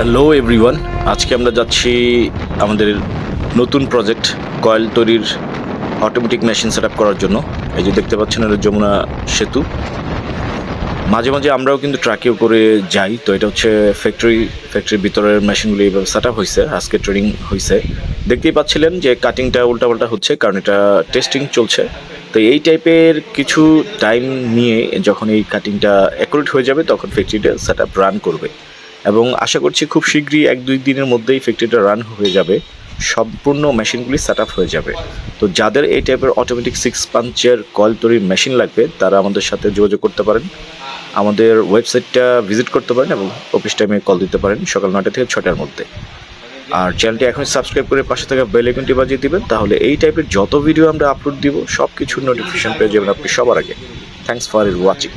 Hello everyone আজকে আমরা যাচ্ছি আমাদের নতুন প্রজেক্ট কয়েল তৈরির অটোমেটিক মেশিন সেট করার জন্য। এই যে দেখতে পাচ্ছেন, এটা যমুনা সেতু। মাঝে মাঝে আমরাও কিন্তু ট্রাকেও করে যাই। তো এটা হচ্ছে ফ্যাক্টরি ফ্যাক্টরির ভিতরের মেশিনগুলি এইভাবে সেট আপ হয়েছে আজকে ট্রেনিং হয়েছে দেখতেই পাচ্ছিলেন যে কাটিংটা উল্টাপাল্টা হচ্ছে, কারণ এটা টেস্টিং চলছে। তো এই টাইপের কিছু টাইম নিয়ে যখন এই কাটিংটা অ্যাকুরেট হয়ে যাবে, তখন ফ্যাক্টরিটা সেট আপ রান করবে। এবং আশা করছি খুব শীঘ্রই এক দুই দিনের মধ্যেই ফ্যাক্টরিটা রান হয়ে যাবে। সম্পূর্ণ মেশিনগুলি সেট হয়ে যাবে। তো যাদের এই টাইপের অটোমেটিক সিক্স পাঞ্চের কয়েল তৈরির মেশিন লাগবে, তারা আমাদের সাথে যোগাযোগ করতে পারেন। আমাদের ওয়েবসাইটটা ভিজিট করতে পারেন এবং অফিস টাইমে কল দিতে পারেন সকাল নয়টা থেকে ছটার মধ্যে। আর চ্যানেলটি এখন সাবস্ক্রাইব করে পাশে থাকা বেল বাজিয়ে দিবেন, তাহলে এই টাইপের যত ভিডিও আমরা আপলোড দিব সব কিছুর নোটিফিকেশন পেয়ে যাবেন আপনি সবার আগে। থ্যাংকস ফর ইর ওয়াচিং